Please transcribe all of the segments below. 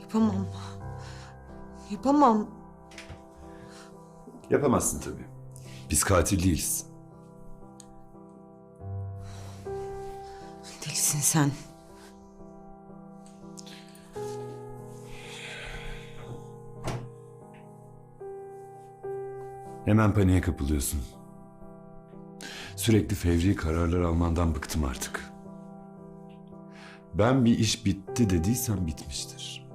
Yapamam. Yapamam. Yapamazsın tabii. Biz katil değiliz. Delisin sen. Hemen paniğe kapılıyorsun. Sürekli fevri kararlar almandan bıktım artık. Ben bir iş bitti dediysem bitmiştir.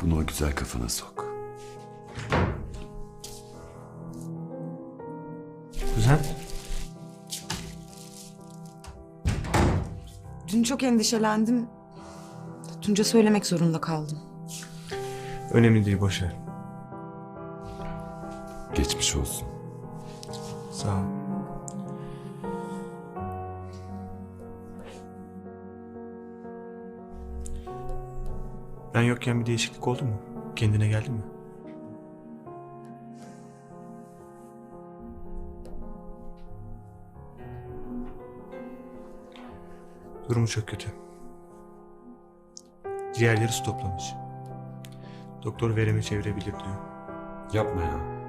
Bunu o güzel kafana sok. Kuzen? Dün çok endişelendim. Tunca söylemek zorunda kaldım. Önemli değil boş ver. Geçmiş olsun. Sağ ol. Ben yokken bir değişiklik oldu mu? Kendine geldin mi? Durumu çok kötü. Ciğerleri su toplamış. Doktor veremi çevirebilir diyor. Yapma ya.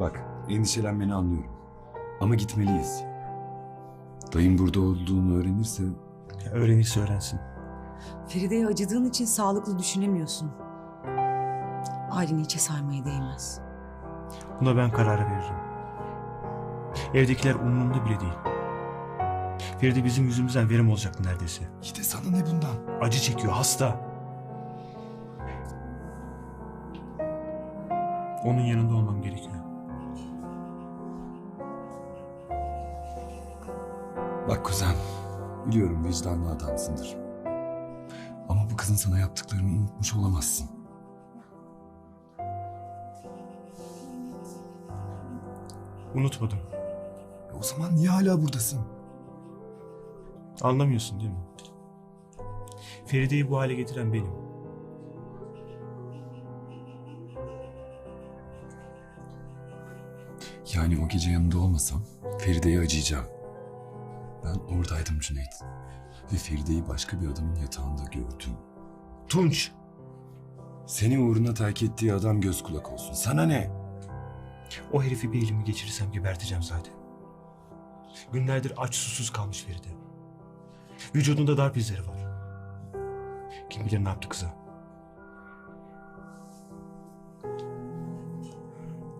Bak, endişelenmeni anlıyorum. Ama gitmeliyiz. Dayım burada olduğunu öğrenirse Ya öğrenirse öğrensin. Feride'ye acıdığın için sağlıklı düşünemiyorsun. Aileni içe saymaya değmez. Buna ben karar veririm. Evdekiler umurumda bile değil. Feride bizim yüzümüzden verim olacaktı neredeyse. İyi de sana ne bundan? Acı çekiyor, hasta. Onun yanında olmam gerekiyor. Bak kuzen, biliyorum vicdanlı adamsındır. Ama bu kızın sana yaptıklarını unutmuş olamazsın. Unutmadım. E o zaman niye hala buradasın? Anlamıyorsun değil mi? Feride'yi bu hale getiren benim. Yani o gece yanında olmasam Feride'ye acıyacağım. Ben oradaydım Cüneyt. Ve Feride'yi başka bir adamın yatağında gördüm. Tunç! Seni uğruna terk ettiği adam göz kulak olsun. Sana ne? O herifi bir elimi geçirirsem geberteceğim zaten. Günlerdir aç susuz kalmış Feride. Vücudunda darp izleri var. Kim bilir ne yaptı kıza.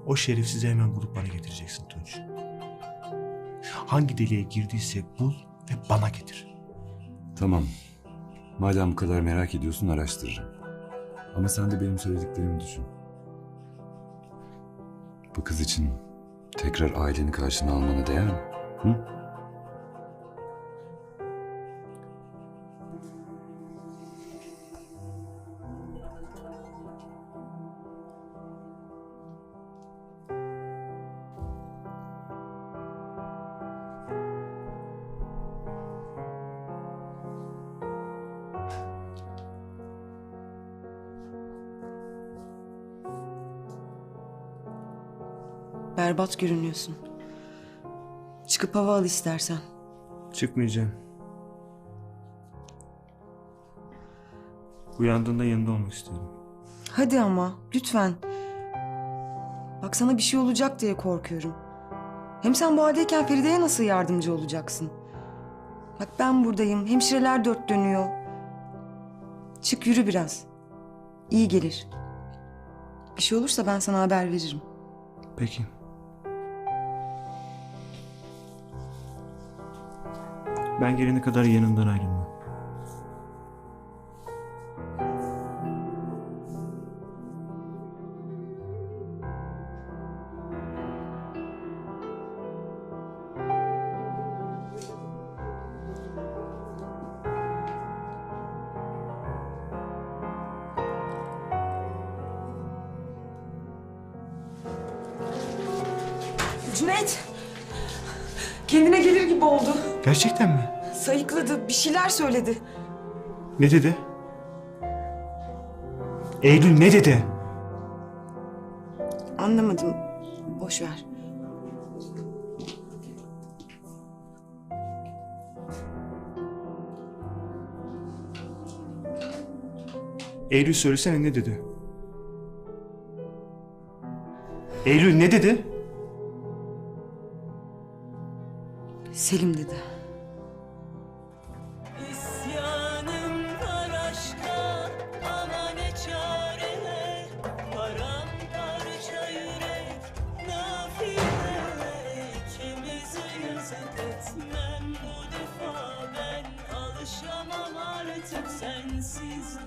O şerefsizi hemen bulup bana getireceksin Tunç. Hangi deliğe girdiyse bul ve bana getir. Tamam. Madem bu kadar merak ediyorsun araştırırım. Ama sen de benim söylediklerimi düşün. Bu kız için tekrar aileni karşına almana değer mi? Hı? Berbat görünüyorsun. Çıkıp hava al istersen. Çıkmayacağım. Uyandığında yanında olmak istiyorum. Hadi ama lütfen. Bak sana bir şey olacak diye korkuyorum. Hem sen bu haldeyken Feride'ye nasıl yardımcı olacaksın? Bak ben buradayım. Hemşireler dört dönüyor. Çık yürü biraz. İyi gelir. Bir şey olursa ben sana haber veririm. Peki. Ben gelene kadar yanından ayrılma. Cüneyt! Kendine gelir gibi oldu. Gerçekten mi? Sayıkladı, bir şeyler söyledi. Ne dedi? Eylül ne dedi? Anlamadım. Boş ver. Eylül söylesene ne dedi? Eylül ne dedi? İkimizi yazık etmem bu defa Ben alışamam artık sensiz